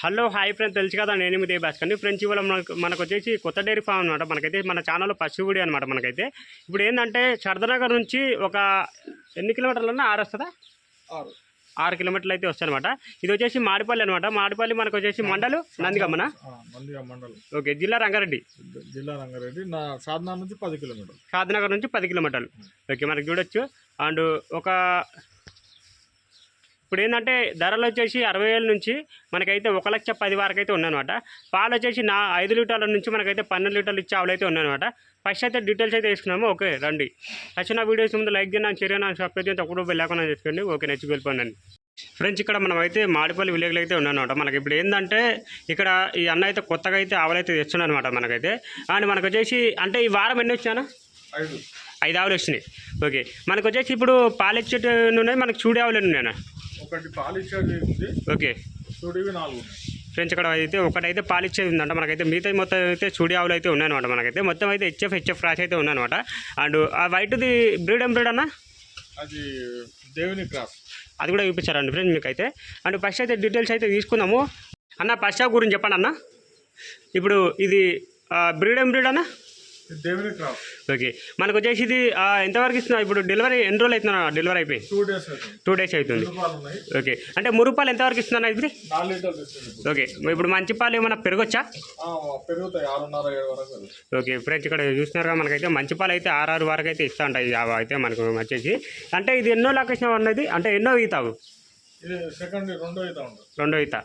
Hello hi friends. తెలుసు కదా నేను మీ భాస్కర్ని ఫ్రెండ్స్ ఇవాళ మనకు మనకు వచ్చేసి కొత్త డైరీ ఫామ్ అనమాట మనకైతే మన ఛానల్లో పశువుడి అనమాట మనకైతే. ఇప్పుడు ఏంటంటే సర్దనగర్ నుంచి ఒక ఎన్ని కిలోమీటర్లు అన్నా ఆరు వస్తుందా? ఆరు. ఆరు కిలోమీటర్లు అయితే వస్తాయన్నమాట. ఇది వచ్చేసి మాడిపల్లి అనమాట మాడిపల్లి మనకు వచ్చేసి మండలు నందిగమ్మన? మండలం. ఓకే జిల్లా రంగారెడ్డి. జిల్లా రంగారెడ్డి. నా సాధన నుంచి పది కిలోమీటర్లు. షాద్నగర్ నుంచి పది కిలోమీటర్లు. ఓకే మనకి చూడొచ్చు. అండ్ ఒక ఇప్పుడు ఏంటంటే ధరలు వచ్చేసి అరవై వేల నుంచి మనకైతే ఒక లక్ష పది వరకు అయితే ఉన్నాయన్నమాట పాలు వచ్చేసి నా ఐదు లీటర్ల నుంచి మనకైతే పన్నెండు లీటర్లు ఇచ్చే ఆవులు అయితే ఉన్నాయన్నమాట ఫస్ట్ అయితే డీటెయిల్స్ అయితే వేసుకున్నాము ఓకే రండి. నచ్చిన వీడియోస్ ముందు లైక్ చేయండి సబ్స్క్రైబ్ చేయండి తక్కువ రూపాయలు లేకుండా చేసుకోండి. ఓకే నచ్చి వెళ్ళిపోండి. ఫ్రెండ్స్ ఇక్కడ మనం అయితే మాడిపల్లి విలేజ్లో అయితే ఉన్నానమాట. మనకి ఇప్పుడు ఏంటంటే ఇక్కడ ఈ అన్న అయితే కొత్తగా అయితే ఆవులు అయితే తెస్తున్నాడు అనమాట మనకైతే. అండ్ మనకు వచ్చేసి అంటే ఈ వారం ఎన్ని వచ్చానా ఐదు. ఐదు ఆవులు వచ్చినాయి. ఓకే మనకు వచ్చేసి ఇప్పుడు పాలిచ్చేటి ఉన్నాయి మనకు చూడే ఆవులు ఉన్నాయన్న? ఒకటి ఉంది ఓకే. చూడివి నాలుగు ఉన్నాయి. ఫ్రెండ్స్ ఇక్కడ అయితే ఒకటైతే పాలిచ్చేది ఉందంట. మనకైతే మిగతా మొత్తం అయితే చూడే ఆవులు అయితే ఉన్నాయన్నమాట మనకైతే. మొత్తం అయితే హెచ్ఎఫ్ హెచ్ఎఫ్ రాసి అయితే ఉన్నాయన్నమాట. అండ్ ఆ వైట్ది బ్రీడ్ ఏం బ్రీడ్ అన్న? అది దేవుని క్రాస్. అది కూడా చూపించారండి ఫ్రెండ్స్ మీకు అయితే అండ్ ఫస్ట్ అయితే డీటెయిల్స్ అయితే తీసుకుందాము. అన్న ఫస్ట్ గురించి చెప్పండి అన్న. ఇప్పుడు ఇది బ్రీడ్ ఏం బ్రీడ్ అన్న? దేవుని ఓకే. మనకు వచ్చేసి ఇది ఎంతవరకు ఇస్తున్నా ఇప్పుడు డెలివరీ ఎన్ని రోజులు అవుతున్నా డెలివరీ అయిపోయి టూ డేస్ అవుతుంది. టూ డేస్ అవుతుంది. ఓకే. అంటే మురుపాలు ఎంతవరకు ఇస్తున్నా ఇది ఓకే. ఇప్పుడు మంచి పాలు ఏమైనా పెరగొచ్చా? ఆ, పెరుగుతాయి. ఆరున్నర ఏడు వరకు పెరుగుతాయి. ఓకే. ఫ్రెండ్స్ ఇక్కడ చూస్తున్నారుగా మనకైతే మంచి పాలు అయితే ఆరు వరకు అయితే ఇస్తూ ఉంటాయి. అయితే మనకు వచ్చేసి. అంటే ఇది ఎన్నో లొకేషన్ అన్నది? అంటే ఎన్నో ఈతావు? రెండో ఈత.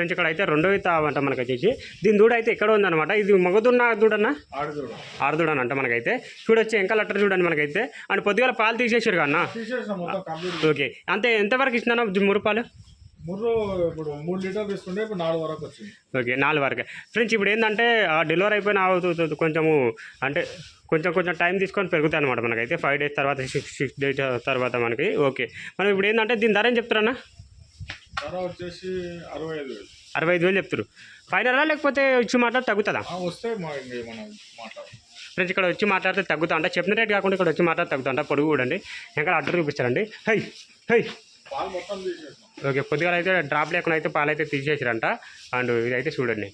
ఫ్రెండ్స్ ఇక్కడ అయితే రెండో అంట మనకు వచ్చేసి. దీని దూడ అయితే ఎక్కడ ఉందన్నమాట? ఇది మగదున్న దూడన్నా ఆడి చూడ ఆరుదూడని అంట మనకైతే. చూడొచ్చు ఇంకా లెటర్ చూడండి మనకైతే. అండ్ పొద్దుగాల పాలు తీసేసారు కన్నా ఓకే. అంతే ఎంతవరకు ఇప్పుడు మూడు లీటర్లు తీసుకుంటే ఇప్పుడు నాలుగు వరకు వచ్చింది. ఓకే నాలుగు వరకే. ఫ్రెండ్స్ ఇప్పుడు ఏంటంటే ఆ డెలివరీ అయిపోయిన అవుతుంది కొంచెము అంటే కొంచెం కొంచెం టైం తీసుకొని పెరుగుతాయి అనమాట మనకైతే. ఫైవ్ డేస్ తర్వాత సిక్స్ సిక్స్ డేస్ తర్వాత మనకి. ఓకే. మనం ఇప్పుడు ఏంటంటే దీని ధర ఏం చెప్తారన్నా? ధర వచ్చేసి అరవై ఐదు వేలు. అరవై ఐదు వేలు చెప్తారు ఫైనలా లేకపోతే వచ్చి మాట్లాడి తగ్గుతుందా? వస్తే ఫ్రెండ్స్ ఇక్కడ వచ్చి మాట్లాడితే తగ్గుతా అంటే చెప్పిన రేట్ కాకుండా ఇక్కడ వచ్చి మాట్లాడితే తగ్గుతా పొడుగు చూడండి ఇంకా అడ్డర్ చూపిస్తారండి? High high. ఓకే కొద్దిగా అయితే డ్రాప్ లేకుండా అయితే పాలు అయితే తీసేసారంట. అండ్ ఇదైతే చూడండి.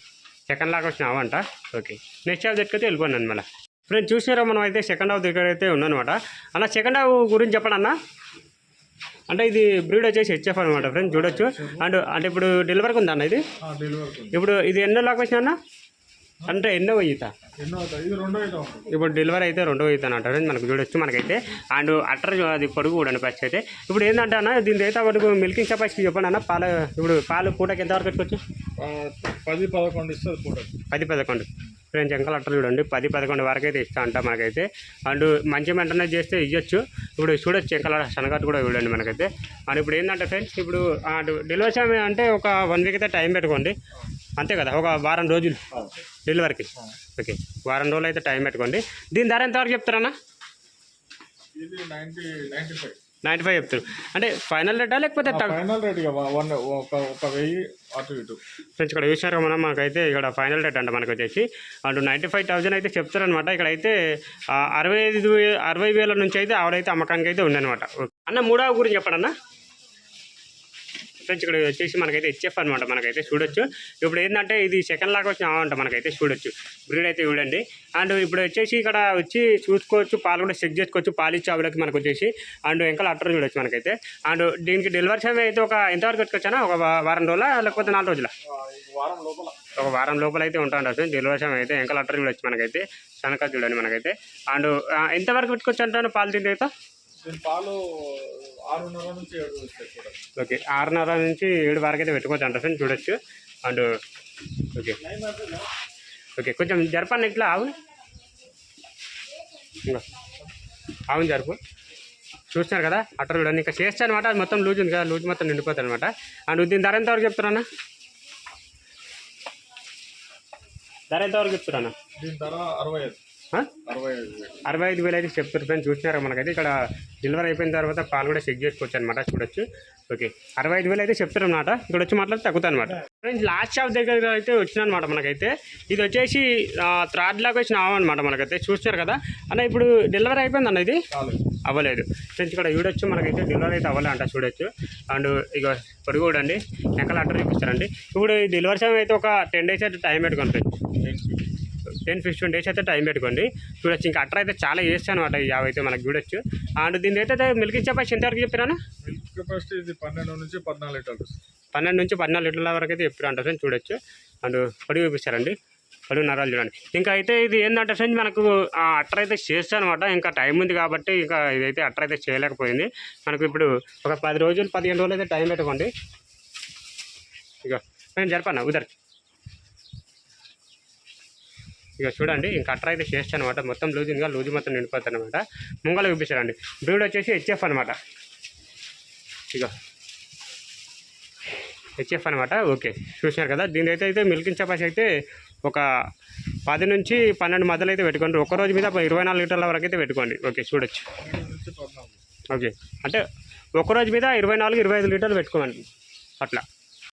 సెకండ్ లాగా వచ్చిన అవంట ఓకే నెక్స్ట్ హాఫ్ దగ్గరికి వెళ్ళిపోయాను మళ్ళీ. ఫ్రెండ్స్ చూసినారా? మనం అయితే సెకండ్ హాఫ్ దగ్గర అయితే ఉన్నానమాట. అన్న సెకండ్ హాఫ్ గురించి చెప్పండి అన్న. అంటే ఇది బ్రీడ్ వచ్చేసి హెచ్ఎఫ్ అనమాట ఫ్రెండ్స్ చూడొచ్చు. అండ్ అంటే ఇప్పుడు డెలివరీకి ఉందా అన్న ఇది? ఇప్పుడు ఇది ఎన్నో లాగా వచ్చిన అన్న? అంటే ఎన్నో ఈత ఇప్పుడు డెలివరీ అయితే రెండో అవుతాను అంటారు మనకు చూడొచ్చు మనకైతే. అండ్ అట్టర్ అది పొడుగు కూడా ఫస్ట్ అయితే. ఇప్పుడు ఏంటంటే అన్న దీని అయితే వరకు మిల్కింగ్ కెపాసిటీ చెప్పండి అన్న పాలు ఇప్పుడు పాలు పూటకి ఎంతవరకు పెట్టుకోవచ్చు? పది పదకొండు ఇస్తుంది పూట. పది పదకొండు. ఫ్రెండ్స్ ఎంకల్ అట్టర్ చూడండి. పది పదకొండు వరకు అయితే ఇస్తా అంట మనకైతే. అండ్ మంచి మెయింటెనెన్స్ చేస్తే ఇవ్వచ్చు ఇప్పుడు చూడొచ్చు ఎక్కడ శనగట్టు కూడా చూడండి మనకైతే. అండ్ ఇప్పుడు ఏంటంటే ఫ్రెండ్స్ ఇప్పుడు డెలివరీ అంటే ఒక వన్ వీక్ అయితే టైం పెట్టుకోండి. అంతే కదా ఒక వారం రోజులు డెలివరీకి ఓకే వారం రోజులు అయితే టైం పెట్టుకోండి. దీని ధర ఎంతవరకు చెప్తారన్నా? ఇది ninety ninety five ninety five చెప్తారు. అంటే ఫైనల్ రేటా లేకపోతే ఫైనల్ రేట్ వన్ ఒక ఒక వెయ్యి అటు ఇటు. ఫ్రెండ్స్ ఇక్కడ చూసినారు మనం మనకైతే ఇక్కడ ఫైనల్ రేట్ అంట మనకు వచ్చేసి అండ్ నైంటీ ఫైవ్ థౌసండ్ అయితే చెప్తారనమాట ఇక్కడ అయితే అరవై ఐదు అరవై వేల నుంచి అయితే ఆవిడైతే అమ్మకానికి అయితే ఉందన్నమాట. అన్న మూడవ గురించి చెప్పండి అన్న. ఫ్రెండ్స్ ఇక్కడ వచ్చేసి మనకైతే హెచ్ఎఫ్ అనమాట మనకైతే చూడొచ్చు. ఇప్పుడు ఏంటంటే ఇది సెకండ్ లాగా వచ్చిన ఆవంట మనకైతే చూడొచ్చు. బ్రీడ్ అయితే చూడండి. అండ్ ఇప్పుడు వచ్చేసి ఇక్కడ వచ్చి చూసుకోవచ్చు పాలు కూడా చెక్ చేసుకోవచ్చు. పాలు ఇచ్చే ఆవిడకి మనకు వచ్చేసి అండ్ ఇంకా అట్టర్ చూడొచ్చు మనకైతే. అండ్ దీనికి డెలివరీ సమయం అయితే ఒక ఎంతవరకు పెట్టుకోవచ్చానా ఒక వారం రోజుల లేకపోతే నాలుగు రోజుల? ఒక వారం లోపల. అయితే ఉంటా ఉండొచ్చు డెలివరీ సమయం అయితే ఇంకా లెటర్ చూడొచ్చు మనకైతే. శనక చూడండి మనకైతే. అండ్ ఎంతవరకు పెట్టుకోవచ్చు అంటాను పాలు తింటే అయితే? దీని పాలు ఆరున్నర నుంచి ఏడు వస్తాయి కూడా ఓకే ఆరున్నర నుంచి ఏడు వరకు అయితే పెట్టుకోవచ్చు అంటారు చూడొచ్చు. And okay. ఓకే కొంచెం జరపండి ఇట్లా ఆవు ఇంకో. అవును జరుపు. చూస్తున్నారు కదా అట్టర్ చూడండి. ఇంకా చేస్తా అనమాట అది మొత్తం లూజ్ ఉంది కదా లూజ్ మొత్తం నిండిపోతుంది అనమాట అండ్ దీని ధర ఎంతవరకు చెప్తారన్నా ధర ఎంతవరకు చెప్తారన్నా దీని ధర అరవై ఐదు? అరవై ఐదు వేలు. అయితే చెప్తారు ఫ్రెండ్స్ చూసినారా మనకైతే? ఇక్కడ డెలివరీ అయిపోయిన తర్వాత పాలు కూడా చెక్ చేసుకోవచ్చు అనమాట చూడొచ్చు. ఓకే అరవై ఐదు వేలు అయితే చెప్తారు అనమాట ఇక్కడ వచ్చి మాట్లాడి తగ్గుతా అనమాట ఫ్రెండ్స్ లాస్ట్ షాప్ దగ్గర అయితే వచ్చిన అనమాట మనకైతే. ఇది వచ్చేసి థ్రాడ్ లాగా వచ్చిన అనమాట మనకైతే చూస్తున్నారు కదా? అన్న ఇప్పుడు డెలివరీ అయిపోయింది అన్న ఇది? అవ్వలేదు. ఫ్రెండ్స్ ఇక్కడ చూడొచ్చు మనకైతే డెలివరీ అయితే అవ్వలే అంట చూడొచ్చు. అండ్ ఇక పొడుగు కూడా అండి వెనకాల అడ్డర్ చూపిస్తారండి. ఇప్పుడు డెలివరీ సమయం అయితే ఒక టెన్ డేస్ అయితే టైం పెట్టుకోండి ఫ్రెండ్స్ టెన్ ఫిఫ్టీన్ డేస్ అయితే టైం పెట్టుకోండి. చూడొచ్చు ఇంకా అట్టర్ అయితే చాలా వేస్తాయి అనమాట యావ్ అయితే మనకు చూడొచ్చు. అండ్ దీని అయితే మిల్క్ చెప్పేసి ఎంతవరకు చెప్పినాను మిల్క్ కెపాసిటీ ఇది పన్నెండు నుంచి పద్నాలుగు లీటర్లు పన్నెండు నుంచి పద్నాలుగు లీటర్ల వరకు అయితే చెప్పారు అంట ఫ్రెండ్స్ చూడొచ్చు. అండ్ పొడి చూపిస్తారండి. పొడి నరాలు చూడండి. ఇంకా అయితే ఇది ఏంటంటే ఫ్రెండ్స్ మనకు ఆ అట్టర్ అయితే చేస్తాను అనమాట. ఇంకా టైం ఉంది కాబట్టి ఇంకా ఇదైతే అట్టర్ అయితే చేయలేకపోయింది. మనకు ఇప్పుడు ఒక పది రోజులు పదిహేను రోజులు అయితే టైం పెట్టుకోండి. ఇక నేను జరపన్నా ఉదర్. ఇక చూడండి ఇంకా అట్టర్ అయితే చేస్తాను అనమాట మొత్తం లూజ్ ఇంకా లూజ్ మొత్తం నిండిపోతాను అనమాట ముంగలు చూపిస్తారండి బ్రీడ్ వచ్చేసి హెచ్ఎఫ్ అనమాట ఇక. హెచ్ఎఫ్ అనమాట ఓకే. చూసినారు కదా దీని అయితే అయితే మిల్కింగ్ చపాసి అయితే ఒక పది నుంచి పన్నెండు మధ్యలో అయితే పెట్టుకోండి. ఒక రోజు మీద ఇరవై నాలుగు లీటర్ల వరకు అయితే పెట్టుకోండి. ఓకే చూడొచ్చు. ఓకే. అంటే ఒక రోజు మీద ఇరవై నాలుగు ఇరవై ఐదు లీటర్లు పెట్టుకోండి. అట్లా.